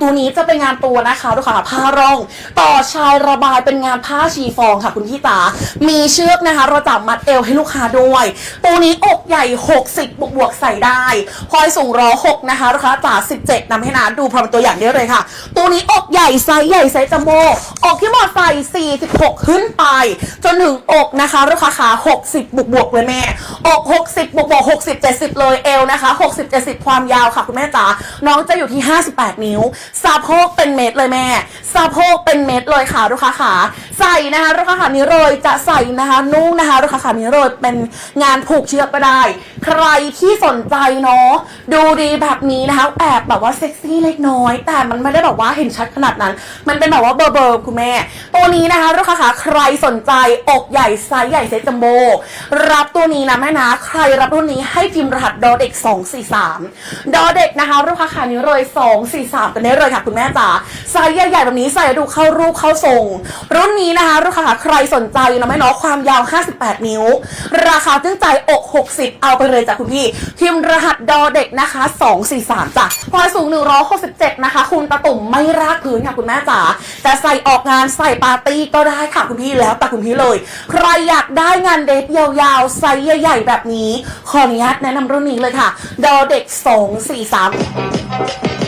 ตัวนี้จะเป็นงานตัวนะคะลูกค้าผ้ารอง ต่อชายระบายเป็นงานผ้าชีฟองค่ะคุณพี่ตา มีเชือกนะคะเราจับมัดเอวให้ลูกค้าด้วย ตัวนี้อกใหญ่ 60 บวกบวกๆใส่ได้ พลอยสูงร้อ6นะคะลูกค้าจ๋า17นำให้นาดูพร้อมตัวอย่างได้เลยค่ะ ตัวนี้อกใหญ่ไซส์ใหญ่ไซส์จัมโบ้อกที่หมดใส่46 ขึ้นไป จนถึงอกนะคะลูกค้าขา60 บวกบวกๆเลยแม่ อก 60 บวกบวกๆ60 70 เลยเอวนะคะ 60 70 ความยาวค่ะคุณแม่จ๋าน้องจะอยู่ที่ 58 นิ้วสะโพกเป็นเม็ดเลยแม่ สะโพกเป็นเม็ดเลยค่ะลูกค้าขาใส่นะคะลูกค้าขานี้เลยจะใส่นะคะนุ่งนะคะลูกค้าขานี้เลยเป็นงานผูกเชือกก็ได้ ใครที่สนใจเนาะดูดีแบบนี้นะคะแอบแบบว่าเซ็กซี่เล็กน้อย แต่มันไม่ได้แบบว่าเห็นชัดขนาดนั้น มันเป็นแบบว่าเบอร์เบอร์คุณแม่ ตัวนี้นะคะลูกค้าขาใครสนใจอกใหญ่ไซส์ใหญ่ไซส์จัมโบรับตัวนี้นะแม่นะใครรับตัวนี้ให้พิมพ์รหัสดอเด็ก243ดอเด็กนะคะลูกค้าขานี้เลย243กันได้เลยค่ะคุณแม่จ๋าไซส์ใหญ่ๆแบบนี้ใส่ดูเข้ารูปเข้าทรง รุ่นนี้นะคะลูกค้าใครสนใจนะแม่เนาะความยาว 58 นิ้ว ราคาตึ้งใจอก 60 เอาไปเลยจ้ะคุณพี่ พิมพ์รหัสดอเด็กนะคะ 243จ้ะพลอยสูง 167 นะคะ คุณตะตุ่มไม่รากพื้นค่ะคุณแม่จ๋าแต่ใส่ออกงานใส่ปาร์ตี้ก็ได้ค่ะคุณพี่แล้วแต่คุณพี่เลย ใครอยากได้งานเดทยาวๆไซส์ใหญ่ๆแบบนี้ขออนุญาตแนะนำรุ่นนี้เลยค่ะ ดอเด็ก 243